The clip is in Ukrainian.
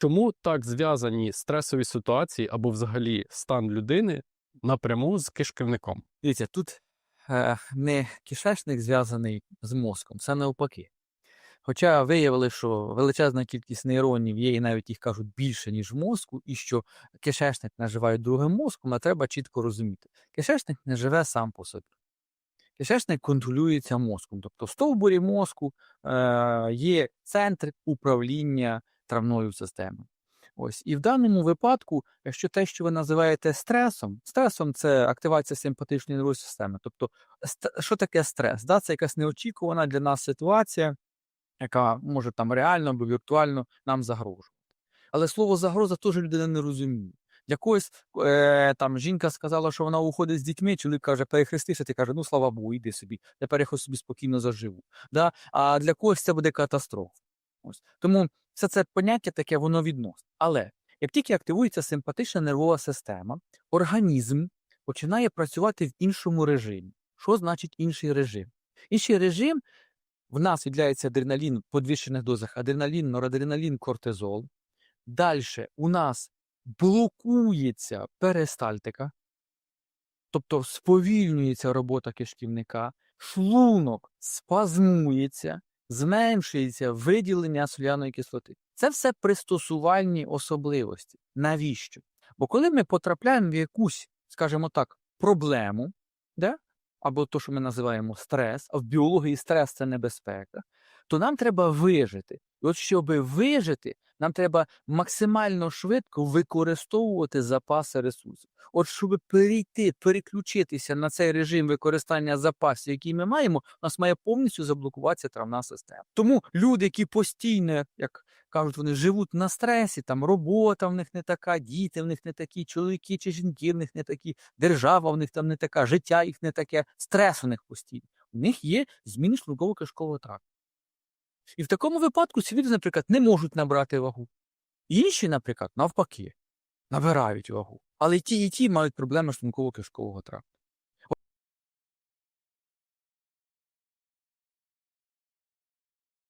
Чому так зв'язані стресові ситуації або взагалі стан людини напряму з кишківником? Дивіться, тут е, не кишечник зв'язаний з мозком, це навпаки. Хоча виявили, що величезна кількість нейронів є, і навіть їх кажуть більше, ніж в мозку, і що кишечник називають другим мозком, а треба чітко розуміти. Кишечник не живе сам по собі. Кишечник контролюється мозком. Тобто в стовбурі мозку е, є центр управління травною системою. Ось. І в даному випадку, якщо те, що ви називаєте стресом, стресом це активація симпатичної нервової системи. Тобто, що таке стрес? Да? Це якась неочікувана для нас ситуація, яка може там реально або віртуально нам загрожувати. Але слово загроза теж людина не розуміє. Для когось е, там жінка сказала, що вона уходить з дітьми, чоловік каже, перехрестися, ти каже, ну слава Богу, йди собі, тепер я хоч собі спокійно заживу. Да? А для когось це буде катастрофа. Ось. Тому все це поняття таке, воно відносне. Але як тільки активується симпатична нервова система, організм починає працювати в іншому режимі. Що значить інший режим? Інший режим в нас відділяється адреналін в подвищених дозах, адреналін, норадреналін, кортизол. Далі у нас блокується перистальтика, тобто сповільнюється робота кишківника, шлунок спазмується, зменшується виділення соляної кислоти. Це все пристосувальні особливості. Навіщо? Бо коли ми потрапляємо в якусь, скажімо так, проблему, да? Або то, що ми називаємо стрес, а в біології стрес це небезпека, то нам треба вижити. І от щоб вижити, нам треба максимально швидко використовувати запаси ресурсів. От щоб перейти, переключитися на цей режим використання запасів, який ми маємо, у нас має повністю заблокуватися травна система. Тому люди, які постійно, як кажуть, вони живуть на стресі, там робота в них не така, діти в них не такі, чоловіки чи жінки в них не такі, держава в них там не така, життя їх не таке, стрес у них постійний. У них є зміни шлунково-кишкового тракту. І в такому випадку ці люди, наприклад, не можуть набрати вагу. Інші, наприклад, навпаки, набирають вагу. Але ті, і ті мають проблеми шлунково-кишкового тракту.